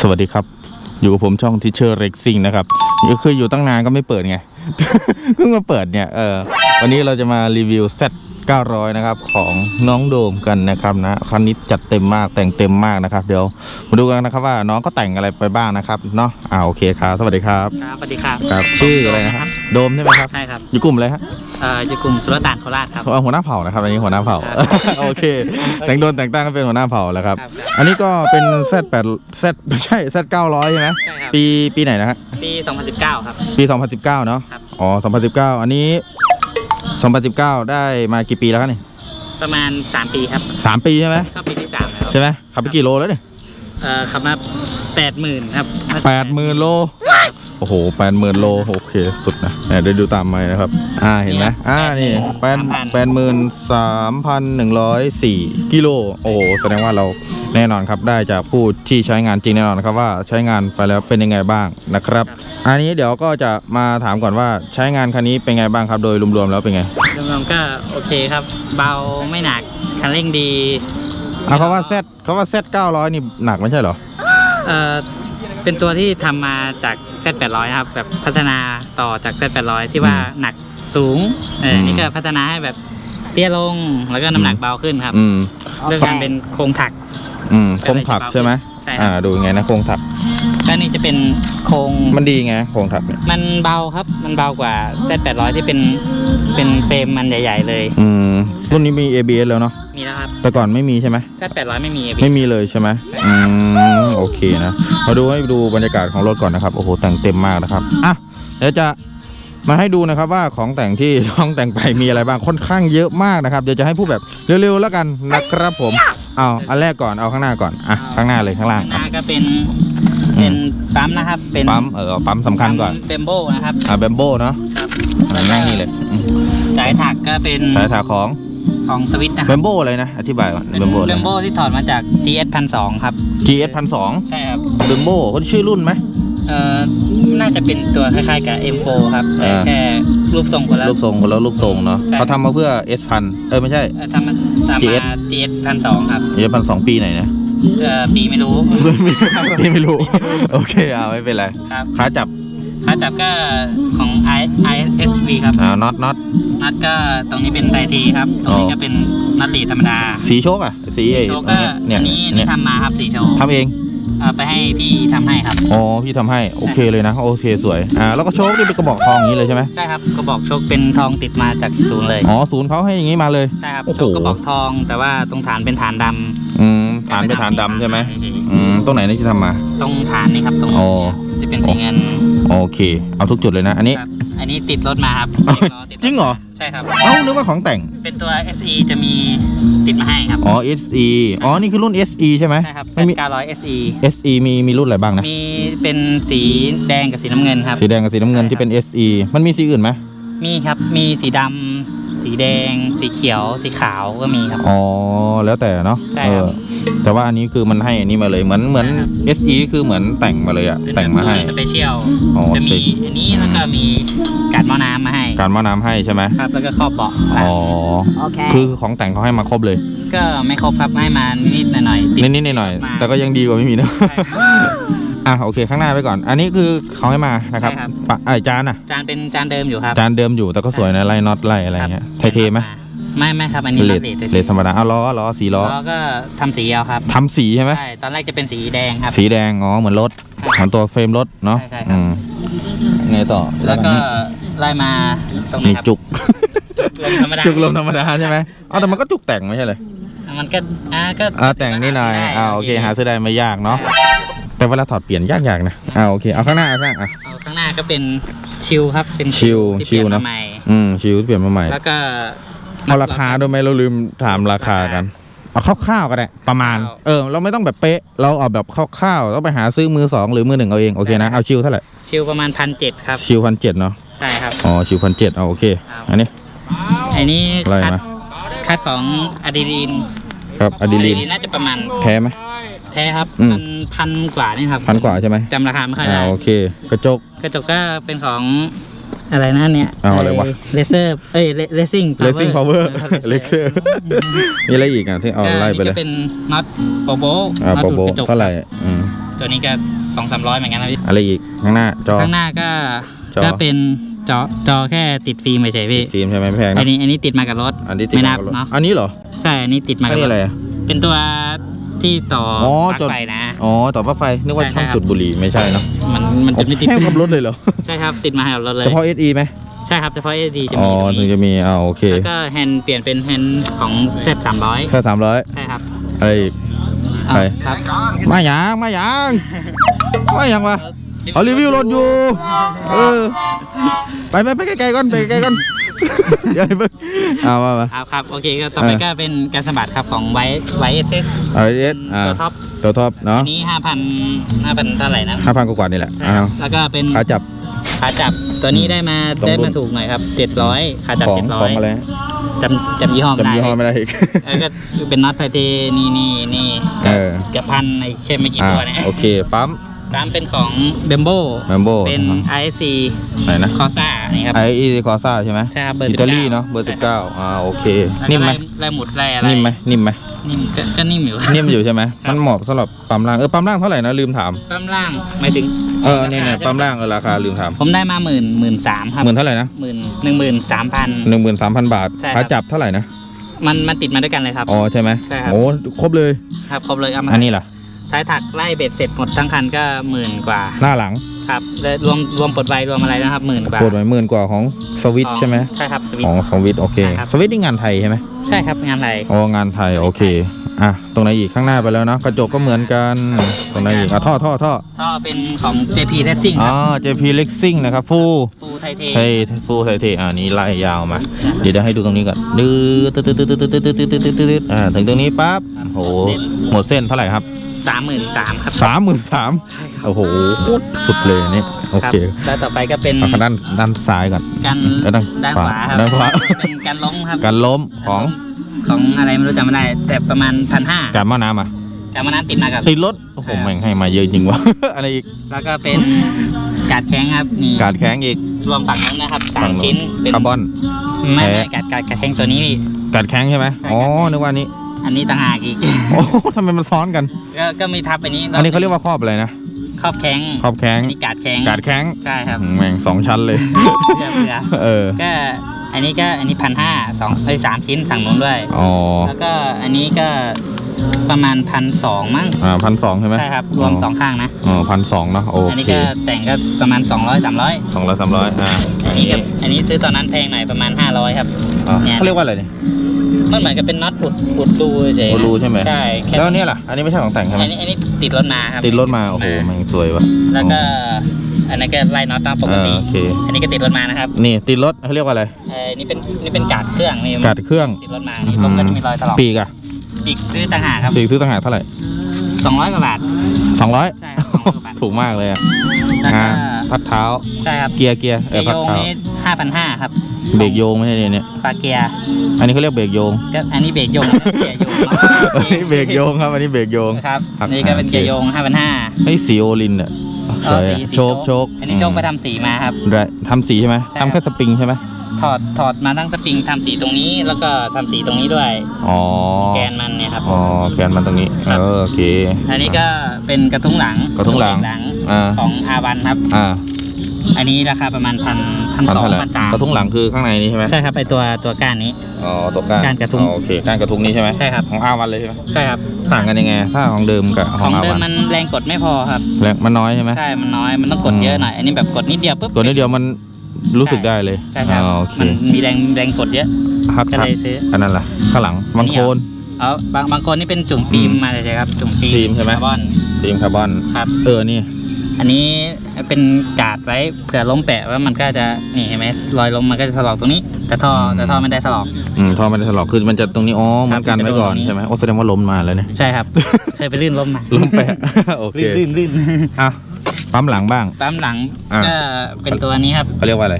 สวัสดีครับ อยู่กับผมช่อง Teacher Racing นะครับก็คืออยู่ตั้งนานก็ไม่เปิดไงเพิ่งมาเปิดเนี่ยเออวันนี้เราจะมารีวิว Z 900 นะครับ ของน้องโดมกันนะครับนะคันนี้จัดเต็มมากแต่งเต็มมากนะครับ เดี๋ยวมาดูกันนะครับว่าน้องก็แต่งอะไรไปบ้างนะครับเนาะอ่าโอเคครับสวัสดีครับครับสวัสดีครับครับชื่ออะไรนะครับโดมใช่ไหมครับใช่ครับอยู่กลุ่มอะไรฮะเอ่ออยู่กลุ่มสุรต่านโคราชครับเอาหัวหน้าเผ่านะครับอันนี้หัวหน้าเผ่าครับโอเค แต่งโดนแต่งตั้งก็เป็นหัวหน้าเผ่าแล้วครับครับอันนี้ก็เป็น Z8 Z ไม่ใช่ Z 900 ใช่ไหมใช่ครับปีปีไหนนะฮะปี 2019 ครับ ปี 2019 เนาะครับอ๋อ 2019 อันนี้ 2019 ได้มากี่ปีแล้วครับนี่ประมาณ 3 ปีครับสามปีใช่ไหมเข้าปีที่3แล้วใช่ไหมขับไปกี่โลแล้วเนี่ยเอ่อขับมา80,000ครับแปดหมื่นโล โอ้โหแปดหมื่นโลโอเคสุดนะเนี่ยเดี๋ยวดูตามมานะครับ อ่าเห็นไหมอ่านี่แปดแปดหมื่นสามพันหนึ่งร้อยสี่กิโลโอ้โหแสดงว่าเราแน่นอนครับได้จากผู้ที่ใช้งานจริงแน่นอนครับว่าใช้งานไปแล้วเป็นยังไงบ้างนะครับ อันนี้เดี๋ยวก็จะมาถามก่อนว่าใช้งานคันนี้เป็นไงบ้างครับ โดยรวมๆแล้วเป็นไงรวมๆก็โอเคครับ เบาไม่หนักคันเร่งดีอะเขาว่า Z เขาว่า Z 900นี่หนักไม่ใช่เหรอเอ่อเป็นตัวที่ทำมาจาก Z800 ครับ แบบพัฒนาต่อจาก Z800 ที่ว่าอืมหนักสูงเอออืมนี่ก็พัฒนาให้แบบเตี้ยลงแล้วก็น้ำหนักเบาขึ้นครับอืม เรื่องการเป็นโครงถัก อืมโครงถักใช่ไหมใช่ครับ อ่า ดูยังไงนะโครงถัก ก็นี่จะเป็นโครงมันดีไงโครงถักเนี่ยมันเบาครับ มันเบากว่า Z800 ที่เป็นเป็นเฟรมมันใหญ่ ๆ เลย อืมรุ่นนี้มี ABS แล้วเนาะมีแล้วครับแต่ก่อนไม่มีใช่ไหม Z800 ไม่มี ABS ไม่มีเลยใช่ไหมอืมโอเคนะมาดูให้ดูบรรยากาศของรถก่อนนะครับโอ้โหแต่งเต็มมากนะครับอะเดี๋ยวจะมาให้ดูนะครับว่าของแต่งที่น้องแต่งไปมีอะไรบ้างค่อนข้างเยอะมากนะครับเดี๋ยวจะให้พูดแบบเร็วๆแล้วกันนะครับผมเอาอันแรกก่อนเอาข้างหน้าก่อนอะข้างหน้าเลยข้างล่างข้างหอะน้าก็เป็น เป็นปั๊มนะครับ เป็นปั๊มเออปั๊มสำคัญก่อนเบมโบนะครับอะแบมโบเนาะครับอะง่ายนี่เลยอืมสายถักก็เป็นสายถาของของสวิตนะคแบรับมโบอะไรนะอธิบายก่อนเป็นแบมโบอะไรเบมโบที่ถอดมาจาก GS 1,200ครับ GS พันสองใช่ครับแบมโบเขาชื่อรุ่นไหมเอ่อน่าจะเป็นตัวคล้ายๆกับ M4 ครับ แต่อ่าแค่รูปทรงคนละรูปทรงคนละรูปทรงเนาะใช่เขาทำมาเพื่อ S พันเออไม่ใช่เอ่อทำมาทำมา GS GS 1,200ครับ S พันสองปีไหนนะ เอ่อปีไม่รู้พี่ไม่รู้ โอเคอ่าไม่เป็นไรครับ ขาจับขาจับก็ของ i ISV ครับอ่าน็อตน็อต นัดก็ตรงนี้เป็นไตรทีครับ ตรงนี้อ๋อ ก็เป็นนัดหลีธรรมดาสีโชคอะ สีสีไอ้โชว์ก็เนี่ยอันนี้อันเนี่นี่ยทำมาครับสีโชว์ทำเอง เอาไปให้พี่ทำให้ครับ อ๋อ พี่ทำให้โอเคเลยนะ โอเคสวย อ่า แล้วก็โชคนี่เป็นกระบอกทองอย่างนี้เลยใช่ไหมใช่ครับกระบอกโชคเป็นทองติดมาจากศูนย์เลย อ๋อ ศูนย์เขาให้อย่างนี้มาเลย ใช่ครับโอ้โหโชคกระบอกทอง แต่ว่าตรงฐานเป็นฐานดำอืม ฐานเป็นฐานดำใช่ไหมอืมตรงไหนนี่ที่ทำมา ตรงฐานนี่ครับตรงอ๋อ จะเป็นสีเงินโอเค เอาทุกจุดเลยนะ อันนี้ ครับอันนี้ติดรถมาครับเอ้ยติดจริงเหรอ ใช่ครับ เอ้านึกว่าของแต่ง เป็นตัว SE จะมีติดมาให้ครับ อ๋อ SE อ๋อ นี่คือรุ่น SE ใช่ไหมใช่ครับไม่มี 900 SE SE มีมีรุ่นอะไรบ้างนะ มีเป็นสีแดงกับสีน้ำเงินครับ สีแดงกับสีน้ำเงินใช่ครับ ที่เป็น SE มันมีสีอื่นไหมมีครับ มีสีดำ สีแดง สีเขียว สีขาวก็มีครับ อ๋อ แล้วแต่เนาะใช่เอครับ อ แต่ว่าอันนี้คือมันให้อันนี้มาเลยเหมือนเหมือนใช่ครับ SE คือเหมือนแต่งมาเลยอะเป็นแต่งมาให้ สเปเชียลอ๋อจะมีสเปอันนี้แล้วก็มีการหม้อน้ำมาให้การว่าน้ำให้ใช่ไหมครับ แล้วก็ครอบเบาะอ๋อโอเคคือของแต่งเขาให้มาครบเลย ก็ไม่ครบครับให้มานิดๆหน่อยๆติด นิดๆหน่อยมา ๆแต่ก็ยังดีกว่าไม่มีนะ ใช่ครับ อะโอเคข้างหน้าไปก่อน อันนี้คือเขาให้มานะครับใช่ครับ ปะไอยจานอะจานเป็นจานเดิมอยู่ครับ จานเดิมอยู่แต่ก็สวยนะไล่น็อตไล่อะไรเงี้ยไทเทไหม ไม่ไม่ครับ อันนี้เลรัดบเลดเลดธรรมดาเอาล้อล้อสีล้อล้อก็ทำสีเอาครับทำสีใช่ไหมใช่ตอนแรกจะเป็นสีแดงครับ สีแดงอ๋อเหมือนรถใช่เหมือนตัวเฟรมรถเนาะใช่ใช่ครับ อืมไงต่อแล้วก็ไล่มาตรงนี้นี่ครับจุกลมธรรมดาจุกลมธรรมดาใช่ไหมอ๋อแต่มันก็จุกแต่งไม่ใช่เลยมันก็อ่าก็อ่าแต่งนิดหน่อยได้อ่าโอเคหาซื้อได้ไม่ยากเนาะแต่เวลาถอดเปลี่ยนยากๆนะอ่าโอเคเอาข้างหน้าเอาข้างหน้าอะ เอาข้างหน้าก็เป็นชิลครับ เป็นชิลที่เปลี่ยชิลนนะ มาใหม่อืมชิวเปลี่ยนมาใหม่แล้วก็ เอาราคาด้วยไหมเราลืมถามราคากัน เอาคร่าวๆก็ได้ประมาณ เออ เราไม่ต้องแบบเป๊ะ เราเอาแบบคร่าวๆต้องไปหาซื้อมือสองหรือมือหนึ่งเอาเองโอเคนะเอาชิวเท่าไหร่ชิลประมาณพันเจ็ดครับ ชิวพันเจ็ดเนาะใช่ครับอ๋อชิวพันเจ็ดเอาโอเคครับอันนี้อันนี้อะไรคัดนะคัดของอะดรีลีนครับอะดรีลีนน่าจะประมาณแท้ไหมแท้ครับอืมมันพันกว่านี่ครับพันกว่าใช่ไหมจำราคาไม่ค่อยอ่าได้โอเค กระจกกระจกก็เป็นของ อะไรนะเนี่ยเอาอะไรวะ เลเซอร์ เอ้ยเลซิ่ง Racing Power Laser มีอะไรอีกอะที่เอาไล่ไปเลยก็เป็นน็อตโปโบอ่าน็อตโปดูโบดกระจกเท่าไหร่อืมตัวนี้ก็สองสามร้อยเหมือนกันนะพี่อะไรอีกข้างหน้าจอ ข้างหน้าก็จอ ก็เป็นจอจอแค่ติดฟิล์มเฉยๆพี่ฟิล์มใช่ไหมไม่แพงอันะนนี้อันนี้ติดมากับรถอันนี้ติดไม่นับกับรถเนาะอันนี้เหรอใช่อันนี้ติดมาอักันบนี้รอะไรถอะเป็นตัว ที่ต่ออ๋อปลั๊กจดไฟนะ อ๋อต่อปลั๊กไฟนึกว่าใช่ช่องครับ จุดบุหรี่ไม่ใช่เนาะมันมันจะไม่ติดแค่ขับรถเลยเหรอใช่ครับ ติดมากับรถเลย เฉพาะ SE ไหมใช่ครับเฉพาะ SD จะอ๋มีอตรงถึงนี้จะมีอ่าโอเคแล้วก็แฮนด์เปลี่ยนเป็นแฮนด์ของ Z 3 0 0แค่สามร้อยใช่ครับอะไรอีกใครครับมาหยางมาหยางมาหยางวะเอารีวิวรถอยู่เออไปไปไปไกลๆก่อนไปไกลๆก่อน เดี๋ยวให้เบิ่งเอามามาเอาครับ โอเคก็ต่อไปเออ ก็เป็นการสะบัดครับของไวไวเอสเอสเอาเอสอ่าตัวท็อปตัวท็อปเนาะอันนี้ห้าพันห้าพันเท่าไหร่นะห้าพันกว่าๆนี่แหละใช่อ้าครัวบแล้วก็เป็นขาจับ ขาจับตัวนี้ได้มาตรงได้รุ่มานถูกหน่อยครับเจ็ดร้อยขาจับของเจ็ดร้ขอองยอะไรจำจำยี่ห้อไม่จำได้ยี่ห้อไม่ได้อีก แล้วก็เป็นน็อตไทเทนี่นี่นี่เออเกือบพันในแค่ไม่กี่อ่าตัวเนี่ยโอเคปั๊ม ร้านเป็นของเบมโบแมมโบเป็น IC ไหนนะคอซ่านี่ครับ ไออีคอซ่าใช่ไหมใช่ครับเบอร์อิ19ตาลีเนาะเบอร์ใช่สิบครัเก้าบอ่าโอเคแล้วนิ่มไหมก็ไล่หมุดไล่อะไรนิ่มไหมนิ่มไหมนิ่มก็ก็นิ่มอยู่ นิ่มอยู่ใช่ไหมครับ มันเหมาะสำหรับปั๊มล่างเออปั๊มล่างเท่าไหร่นะลืมถามปั๊มล่างหมายถึงเออเนี่ยเนี่ยรคปั๊มใช่ไหล่างเออราคาลืมถามผมได้มาหมื่นหมื่นสามครับหมื่นเท่าไหร่นะหมื่นหนึ่งหมื่นสามพัน หนึ่งหมื่นสามพันบาทใช่ครับ ขาจับเท่าไหร่นะมันมันติดมาด้วยกันเลยครับ อ๋อใช่ไหมใช่ครับ โอ้ครบเลย ครับครบเลยเอามาอันนี้ล่ะ สายถักไล่เบ็ดเสร็จหมดทั้งคันก็หมื่นกว่า หน้าหลังครับแล้วรวมรวมปลดไวรวมอะไรนะครับหมื่นกว่าโคตรไว้หมื่นกว่าของสวิตของใช่ไหมใช่ครับสวิตของสวิตโอเค ใช่ครับ สวิตนี่งานไทยใช่ไหมใช่ครับงานอะไร อ๋องานไทยโอเคอะตรงไหนอีกข้างหน้าไปแล้วเนอะกระจกก็เหมือนกันตรงไหนอีกอะท่อท่อท่อท่อเป็นของ JP Racing คอ๋อรับ JP Racing นะครับฟู ฟูไทเทเฮ้ยฟูไทยเทอ่านี้ไล่ยาวมา เดี๋ยวจะให้ดูตรงนี้ก่อนดื้อตึ๊ดตึ๊ดตึ๊ดตึ๊ดตึ๊ดตึ๊ดตึ๊ดตึ๊ดตึ๊ดตึ๊ดอ่าถึงตรงนี้ปั๊บโอ้โหหมดเส้นเท่าไหร่ครับ สามหมื่นสามครับ สามหมื่นสามใช่ครับโอ้โหโคตรสุดเลยนี่โอครับเคแล้วต่อไปก็เป็นเอาด้านด้านซ้ายก่อนการเออด้านด้านขขวาวาครับด้านขวา เป็นการล้มครับการล้มของของอะไรไม่รู้จำไม่ได้ แต่ประมาณพันห้าการหม้อน้ำอะการมานั้นติดมากับ ติดรถโอ้โหใช่ครับแม่งให้มาเยอะจริงวะ อะไรอีกแล้วก็เป็นการดแข้งครับนี่การแข้งอีกรวมฝั่งนั้นนะครับสาฝั่มงนู้นชิ้นเป็นคาร์บอนไม่แท้ไม่การดการดการดแข้งตัวนี้พี่การแข้งใช่ไหมใช่อ๋อการแข้งนึกว่าอันนี้ อันนี้ต่างหากอีกโอ้ทำไมมันซ้อนกัน ก็ก็มีทับอันนี้อันนี้เขาเรียกว่าครอบอะไรนะครอบแข้งครอบแข้งอันนี้การดแข้งการแข้งใช่ครับแม่งสองชั้นเลยเพื่อเพื่อเออก็อันนี้ก็อันนี้พันห้าสองไอ้ยสามชิ้นฝั่งนู้นด้วยอ๋อแล้วก็อันนี้ก็ ประมาณพันสองมั้งอ่าพันสองใช่ไหมใช่ครับ รวมสองข้างนะอ๋อพันสองเนาะโออันนี้เคก็แต่งก็ประมาณ200 300สองร้อยสามร้อยอ่าอันนี้ก็อันนี้ซื้อตอนนั้นแพงหน่อยประมาณ500ครับอ๋อเนี่ยเขาเรียกว่าอะไรเนี่ยมันเหมือนกับเป็นน็อตอุดอุดรูเฉยๆโอรูใช่ไหมใช่ค่แล้วอันเนี้ยล่ะอันนี้ไม่ใช่ของแต่งใช่ไหมอันนี้อันนี้ติดรถมาครับติดรถมาโอ้โหแม่งสวยวะแล้วก็อันนั้นก็ไล่น็อตตามปกติอ่าโอเคอันนี้ก็ติดรถมานะครับ นี่ติดรถเขาเรียกว่าอะไรเอ่อนี่เป็นนี่เป็นกาดเครื่องนี่กัดเครื่องติดรถมานี่ลมก็จะมีรอยถลอกปีกอะ ปีกซื้อต่างหากครับปีกซื้อต่างหากเท่าไหร่200กว่าบาทสองร้อยใช่ครับ200กว่าบาท ถูกมากเลยอะแล้วอ่าก็พัดเท้า ใช่ครับเกียร์เกียร์เอเกีอยร์พัดโยงเท้านี่ห้าพันห้าครับ เบรกโยงไม่ใช่เนี่ยเนี่ยปลาเกียร์ อันนี้เขาเรียกเบรกโยง ก็อันนี้เบรกโยงเกียร์โยงอันนี้เบรกโยงครับ อันนี้เบรกโยง ครับครับนี่ก็เป็นเกียร์โยงห้าพันห้าเฮ้ยสีโอลินอะสวยอะโชคโชคอันนี้โชคไปทำสีมาครับได้ทำสีใช่ไหมใช่ทำแค่สปริงใช่ไหม ถอดถอดมาทั้งสปริงทำสีตรงนี้ แล้วก็ทำสีตรงนี้ด้วย อ๋อแกนมันเนี่ยครับ อ๋อแกนมันตรงนี้ครับเออโอเค อันนี้ก็เป็นกระทุ้งหลังกระทุ้งหลังหลังอ่า ของอาวันครับ อ่าอันนี้ราคาประมาณพันพันพันสองเท่าไหร่พันสามกระทุ้งหลังคือข้างในนี้ใช่ไหมใช่ครับไอตัวตัวก้านนี้ อ๋อตัวก้านก้านกระทุ้ง อ๋อโอเคก้านกระทุ้งนี้ใช่ไหมใช่ครับ ของอาวันเลยใช่ไหมใช่ครับ ต่างกันยังไงถ้าของเดิมกับขขอองงอาเดิมวันมันแรงกดไม่พอครับ แรงมันน้อยใช่ไหม ใช่ มันน้อย มันต้องกดอืม เยอะหน่อย อันนี้แบบกดนิดเดียวปุ๊บ ตัวนี้เดียวมัน รู้สึกได้เลยใช่ครับอ๋อโอเคมันมีแรงแรงกดเยอะครับก็ครับเลยซื้ออันนั้นล่ะข้างหลังบางโคนเอาบางบางคนนี่เป็นจุ่มฟิล์มอืมมาเลยครับ จุ่มฟิล์ฟิล์มใช่ไหมคาร์บอนฟิล์มคาร์บอนครับเออนี่ อันนี้เป็นกาดไว้เผื่อล้มแปะว่ามันก็จะนี่เห็นไหมรอยล้มมันก็จะถลอกตรงนี้ แต่ท่ออืมแต่ท่อไม่ได้ถลอกอืมท่อมันจะถลอกขึ้นมันจะตรงนี้อ๋อมันกันไว้ก่อนมันจะโดนตรงนี้ใช่ไหมโอ้แสดงว่าล้มมาแล้วเนี่ยใช่ครับเคยไปลื่นล้มมาล้มแปะโอเคลื่นลื่นลื่นอะ ปั๊มหลังบ้าง ปั๊มหลังอ่า ก็เป็นตัวนี้ครับเขาเรียกว่าอะไร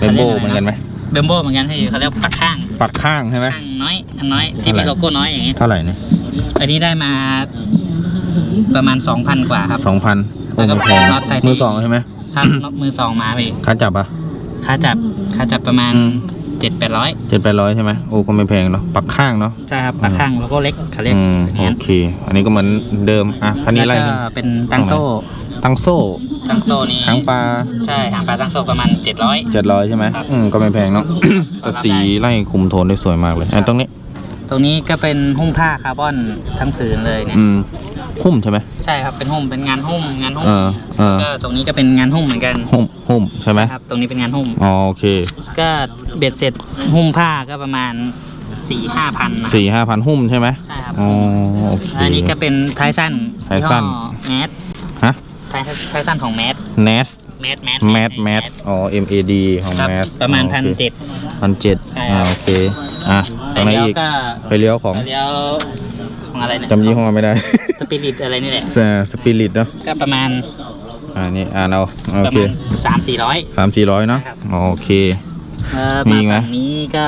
เป็นโบเหมือนกันไหมเบมโบเหมือนกันที่เขาเรียกปักข้างปักข้างใช่ไหม ข้างน้อยอันน้อยที่มีเท่าไหร่ โลโก้น้อยอย่างนี้เท่าไหร่เนี่ยอันนี้ได้มาประมาณ 2,000 กว่าครับ สองพันแล้วก็แพงน็อตไทยที่ มือสองใช่ไหมครับมือสองมาพี่ขาจับอะ ค่าจับค่าจับประมาณอืม เจ็ดแปดร้อยเจ็ดแปดร้อยใช่ไหมโอ้ก็ไม่แพงเนาะปักข้างเนาะใช่ครับปากข้างแล้วก็เล็กเขาเรียกอืมอย่างโอนั้นเค อันนี้ก็เหมือนเดิมอะคันนี้แล้วไล่ก็เป็นตั้งโซ่ตั้งโซ่ตั้งโซ่นี้ทั้งปลาใช่หางปลาตั้งโซ่ประมาณเจ็ดร้อยเจ็ดร้อยใช่ไหมครับอืมก็ไม่แพงเนาะแต่สีไล่คุมโทนได้สวยมากเลยอันตรงนี้ ตรงนี้ก็เป็นหุ้มผ้าคาร์บอนทั้งผืนเลยเนี่ยอืมหุ้มใช่ไหม ใช่ครับเป็นหุ้มเป็นงานหุ้มงานหุ้มเออเออก็ตรงนี้ก็เป็นงานหุ้มเหมือนกันหุ้มหุ้มใช่ไหมครับ ตรงนี้เป็นงานหุ้ม อ๋อโอเคก็เบ็ดเสร็จหุ้มผ้าก็ประมาณสี่ห้าพันนะสี่ห้าพันหุ้มใช่ไหมใช่ครับ อ๋อโอเค อันนี้ก็เป็นท้ายสั้นท้ายสั้น แมสฮะท้ายท้ายสั้นของแมสเนสแมสแมสแมสแมสอ๋อ M A D ของครับแมสประมาณพันเจ็ด พันเจ็ดใช่ครับ อ่าโอเค อะตไปรงไหนเลี้ยวอีก ก็ไปเลี้ยวของ ไปเลี้ยวของอะไรเนี่ยจำยี่ห้อไม่ได้ สปิริตอะไรนี่แหละ สปิริตเนาะ ก็ประมาณ อ่านี่อ่านเอาโอประเคมาณสามสี่ร้อย สามสี่ร้อยเนาะ ครับ โอเค เออมีมาไหม ฝั่งนี้ก็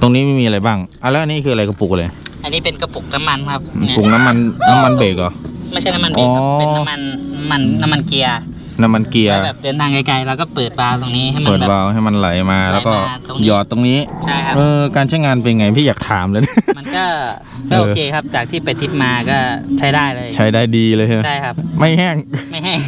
ตรงนี้ไม่มีอะไรบ้างอะแล้วอันนี้คืออะไรกระปุกเลยอันนี้เป็นกระปุกน้ำมันครับเนี่ยถุงน้ำมันน้ำมันเบรกเหรอ ไม่ใช่น้ำมันเบรกครับ อ๋อ เป็นน้ำมันน้ำมันน้ำมันเกียร์ น้ำมันเกียร์แล้วแบบเดินทางไกลๆเราก็เปิดวาล์วตรงนี้ให้มันเปิดแบบ วาล์วให้มันไหลมาแล้วก็ไหลมาตรงนี้ หยอดตรงนี้ ใช่ครับ เออ การใช้งานเป็นไงพี่อยากถามเลย มันก็ก็โอเคครับ จากที่ไปทริปมาก็ใช้ได้เลย ใช้ได้ดีเลยใช่ไหมใช่ครับ ไม่แห้ง ไม่แห้ง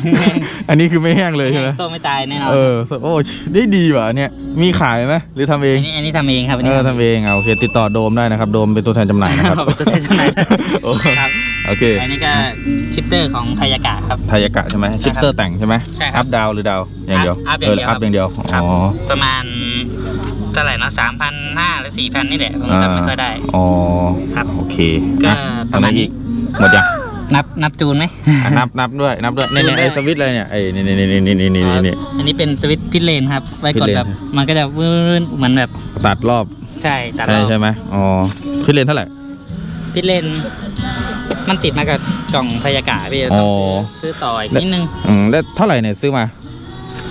อันนี้คือไม่แห้งเลยใช่ไหมโซ่ไม่ตายแน่นอนเออ โอ้ได้ดีว่ะเนี่ย มีขายไหมหรือทำเองอันนี้อันนี้ทำเองครับนเอนี้อทำเองอะโอเคติดต่อโดมได้นะครับ โดมเป็นตัวแทนจำหน่ายนะครับเป็นตัวแทนจำหน่ายโอ้ ครับ โอเคอันนี้ก็ชิปเตอร์ของไทยากะครับทายากะใช่ไหมชิปเตอร์แต่งใช่ไหมใช่ครับอัพดาวหรือดาวอย่างเดียวอัพเอออัอัพพออย่างย่างเดีเดียยววอ๋อประมาณเท่าไหร่นะสามพันห้าหรือสี่พันนี่แหละผมจำไม่ค่อยได้อ๋อครับโอเคก็อะประมาณนี้หมดยังนับนับจูนไหมอะนับนับด้วยนับด้วยเนี่ยเนี่ยไอ้สวิตช์อะไรเนี่ยไอ้นี่นี่นี่นี่นี่นี่นี่อันนี้เป็นสวิตช์พิทเลนครับ ไว้กดพิทเลนแบบมันก็จะวืนเหมือนแบบตัดรอบ ใช่ตัดรใช่อบใช่ไหมอ๋อพี่เลนเท่าไหร่พิทเลน มันติดมากับกล่องพยากาพี่อ๋ต้อองซื้อซื้อต่ออีกนิดนึงอืมได้เท่าไหร่เนี่ยซื้อมา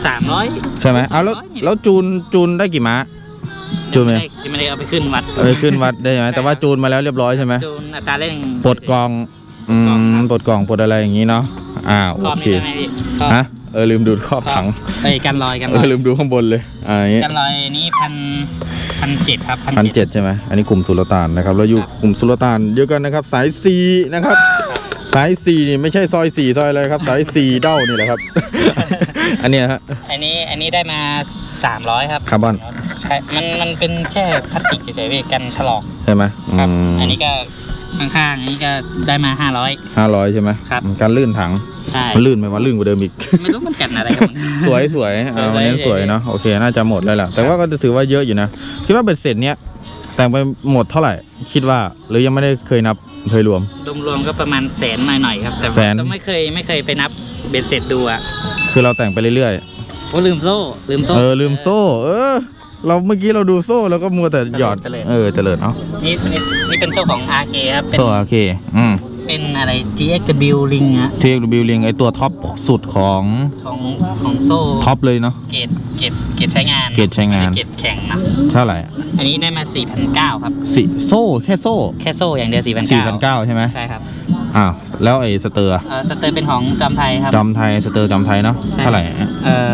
สามร้อยใช่ไหมเอาแล้วแล้วจูนจูนได้กี่ม้า จูนไหมยังไม่ได้เอาไปขึ้นวัดเออขึ้นวัดได้ไหมแต่ว่าจูนมาแล้วเรียบร้อยใช่ไหมจูนอัตราเร่งปลดกล่องอืปลดกล่องครัมบปลดกล่องปลดอะไรอย่างนี้เนาะอ่าคโอรอบเคนี้ได้ไหมพี่ครอบฮะเออลืมดูครอบถังไปกันลอยกันเอลออยลืมดูข้างบนเลยอ่าอย่างนี้กันลอยนี้พัน พันเจ็ดครับพันเจ็ดใช่ไหมอันนี้กลุ่มสุลต่านนะครับแล้วอยู่กลุ่มสุลต่านเดียวกันนะครับ สายสีนะครับ สายสีนี่ไม่ใช่ซอยสี่ซอยอะไรครับ สายสีเด้านี่แหละครับ อันเนี้ยฮะอันนี้อันนี้ได้มาสามร้อยครับคาร์บอนใช่มันมันเป็นแค่พลาสติกเฉยๆพี่กันถลอกใช่ไหมครับมอันนี้ก็ ข้างๆอันนี้ก็ได้มาห้าร้อย ห้าร้อยใช่ไหมครับการลื่นถัง ใช่มันลื่นไหมว่าลื่นกว่าเดิมอีก ไม่รู้มันกันอะไรครับมัน สวยสวยสวยเอาสวยเน้นสวยเนาะ โอเค น่าจะหมดเลยแหละ แต่ว่าก็ถือว่าเยอะอยู่นะ คิดว่าเบ็ดเสร็จเนี้ย แต่งไปหมดเท่าไหร่ คิดว่า หรือยังไม่ได้เคยนับ เคยรวม รวมๆก็ประมาณแสนหน่อยๆครับ แต่แสนก็ไม่เคยไม่เคยไปนับเบ็ดเสร็จดูอะคือเราแต่งไปเรื่อยโอ้ลืมโซ่ลืมๆ โซ่เออ ลืมโซ่ เออ เราเมื่อกี้เราดูโซ่แล้วก็มัวแต่หยอด เจริญ เออเจริญเนาะนี่นี่นี่เป็นโซ่ของ RK ครับ เป็นโซ่โอเค อืม เป็นอะไร GXW Ring อะทีเอ็กบิลลิงไอตัวท็อปสุดของของของโซ่ท็อปเลยเนาะ เกรดเกรดเกรดใช้งานเกรดใช้งาน ไม่ได้เกรดแข่งนะเท่าไหร่อันนี้ได้มา4,900ครับสิโซ่แค่โซ่แค่โซ่อย่างเดียว4,900สี่พันเก้าใช่ไหมใช่ครับอ้าวแล้วไอ้สเตอร์อะเออสเตอร์เป็นของจอมไทยครับจอมไทยสเตอร์จอมไทยเนาะใช่เท่าไหร่เอ่อ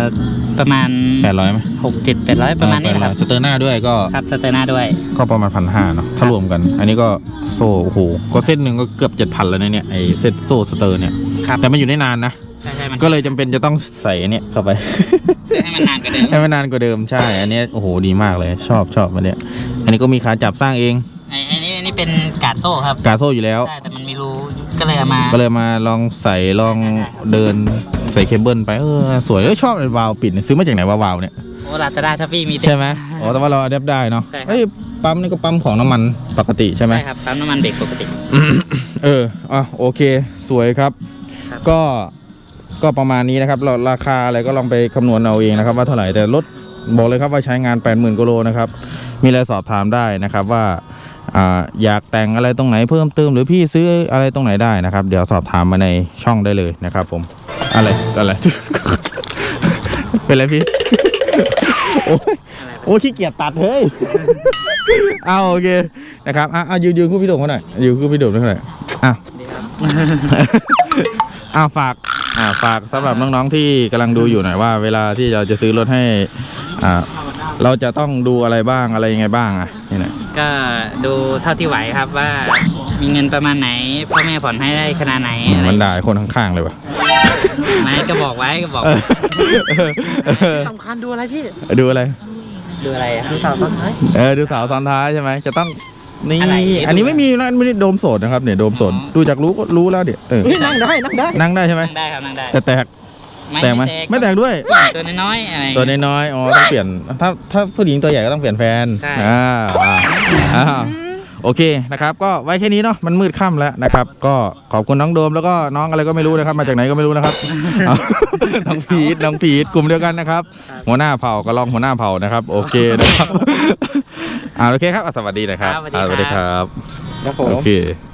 ประมาณแปดร้อยไหม6 7 800 ประมาณนี้นะครับสเตอร์หน้าด้วยก็ครับสเตอร์หน้าด้วย ก็ประมาณพันห้าเนาะถ้ารวมกัน อันนี้ก็โซ่โอ้โหก็เส้นหนึ่งก็เกือบเจ็ดพันแล้วนะเนี่ยไอ้เซ็ตโซ่สเตอร์เนี่ยครับ แต่มันอยู่ได้นานนะ ใช่ใช่มันก็เลยจำเป็นจะต้องใส่อันเนี่ยเข้าไปเพื่อ ให้มันนานกว่าเดิมให้มันนานกว่าเดิมใช่ อันเนี้ยโอ้โหดีมากเลย ชอบชอบอันเนี้ยอันนี้ก็มีขาจับสร้างเองไอ้ไอ้นี่อันนี้เป็นการ์ดโซ่ครับกาโซ่อยู่แล้ว ใช่แต่มันมีรูก็เลยเอามา ก็เลยมาลองใส่ลองเดินใส่เคเบิลไปเออสวยเออชอบไอ้วาล์วปิดเนี่ยซื้อมาจากไหนวะวาล์วเนี่ยโอ้ลาซาด้าช้อปปี้มีเต็ ใช่ไหมอ๋อแต่ว่าเราอัดแอปได้เนาะใช่ครับเฮ้ยปั๊มนี่ก็ปั๊มของน้ำมันปกติใช่ไหม ใช่ครับปั๊มน้ำมันเบรกปกติ เออ อะ โอเค สวยครับ ครับ ก็ ก็ประมาณนี้นะครับเราราคาอะไรก็ลองไปคำนวณเอาเองนะครับ ว่าเท่าไหร่แต่รถบอกเลยครับว่าใช้งาน 80,000กิโลนะครับมีอะไรสอบถามได้นะครับว่าอยากแต่งอะไรตรงไหนเพิ่มเติมหรือพี่ซื้ออะไรตรงไหนได้นะครับ เดี๋ยวสอบถามมาในช่องได้เลยนะครับ ผมอะไรอะไร เป็นไรพี่โอ้ยโอ้ขี้เกียจตัดเฮ้ยเอาโอเคนะครับอะอะยืนยืนคู่พี่โด่งเขาหน่อยยืนคู่พี่โด่งเขาหน่อยอะอ่าฝาก อ่าฝากสำหรับน้องๆที่กำลังดูอยู่หน่อยว่า เวลาที่เราจะซื้อรถให้อ่าเราจะต้องดูอะไรบ้างอะไรยังไงบ้างอะนี่นะก็ดูเท่าที่ไหวครับว่ามีเงินประมาณไหนพ่อแม่ผ่อนให้ได้ขนาดไหนอะไรมันด่าคนข้างๆเลยวะไม่ก็บอกไว้ก็บอกเออเออสำคัญดูอะไรพี่ ดูอะไร ดูอะไรอะดูสาวซ้อนท้ายเออดูสาวซ้อนท้ายใช่ไหมจะต้อง นี่อะไรอันนี้ไม่มีนะไม่ได้โดมโสดนะครับเนี่ยโดมโสดอ๋อ ดูจากรู้ก็รู้แล้วเดี๋ยวเออเฮ้ยนั่งได้นั่งได้นั่งได้ใช่ไหมนั่งได้ครับนั่งได้แต่แตกแตกไหมไม่แตกด้วย ตัวน้อยๆอะไร ตัวน้อยๆอ๋อต้องเปลี่ยนถ้าถ้าผู้หญิงตัวใหญ่ก็ต้องเปลี่ยนแฟนใช่ อ่าอ่าอ่าโอเคนะครับ ก็ไว้แค่นี้เนาะมันมืดค่ำแล้วนะครับ ก็ขอบคุณน้องโดมแล้วก็น้องอะไรก็ไม่รู้นะครับ มาจากไหนก็ไม่รู้นะครับเอาน้องพีทน้องพีทกลุ่มเดียวกันนะครับ หัวหน้าเผ่าก็ลองหัวหน้าเผ่านะครับ โอเคนะครับ อ่าโอเคครับอะสวัสดีนะครับครับสวัสดีครับ อ่าสวัสดีครับ ครับผม โอเค